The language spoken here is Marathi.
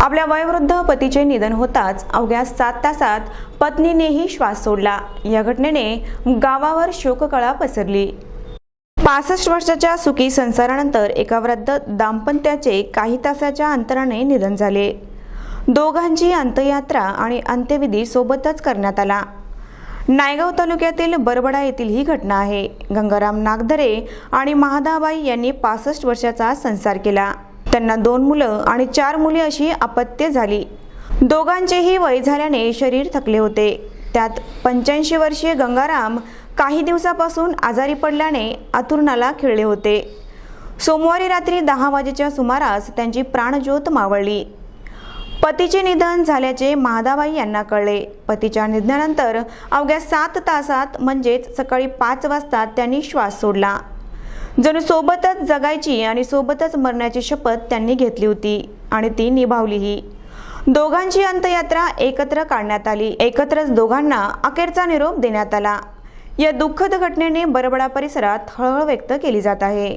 आपल्या वयोवृद्ध पतीचे निधन होताच अवघ्या सात तासात पत्नीनेही श्वास सोडला. या घटनेने गावावर शोककळा पसरली. पासष्ट वर्षाच्या सुखी संसारानंतर एका वृद्ध दाम्पत्याचे काही तासाच्या अंतराने निधन झाले. दोघांची अंत्ययात्रा आणि अंत्यविधी सोबतच करण्यात आला. नायगाव तालुक्यातील बरबडा येथील ही घटना आहे. गंगाराम नागधरे आणि महादाबाई यांनी पासष्ट वर्षाचा संसार केला. त्यांना दोन मुलं आणि चार मुली अशी अपत्य झाली. दोघांचेही वय झाल्याने शरीर थकले होते. त्यात पंच्याऐंशी वर्षीय गंगाराम काही दिवसापासून आजारी पडल्याने आतुरणाला खिळले होते. सोमवारी रात्री दहा वाजेच्या सुमारास त्यांची प्राणज्योत मावळली. पतीचे निधन झाल्याचे महादाबाई यांना कळले. पतीच्या निधनानंतर अवघ्या सात तासात म्हणजेच सकाळी पाच वाजता त्यांनी श्वास सोडला. जणू सोबतच जगायची आणि सोबतच मरण्याची शपथ त्यांनी घेतली होती आणि ती निभावलीही. दोघांची अंत्ययात्रा एकत्र काढण्यात आली. एकत्रच दोघांना अखेरचा निरोप देण्यात आला. या दुःखद घटनेने बरबडा परिसरात हळहळ व्यक्त केली जात आहे.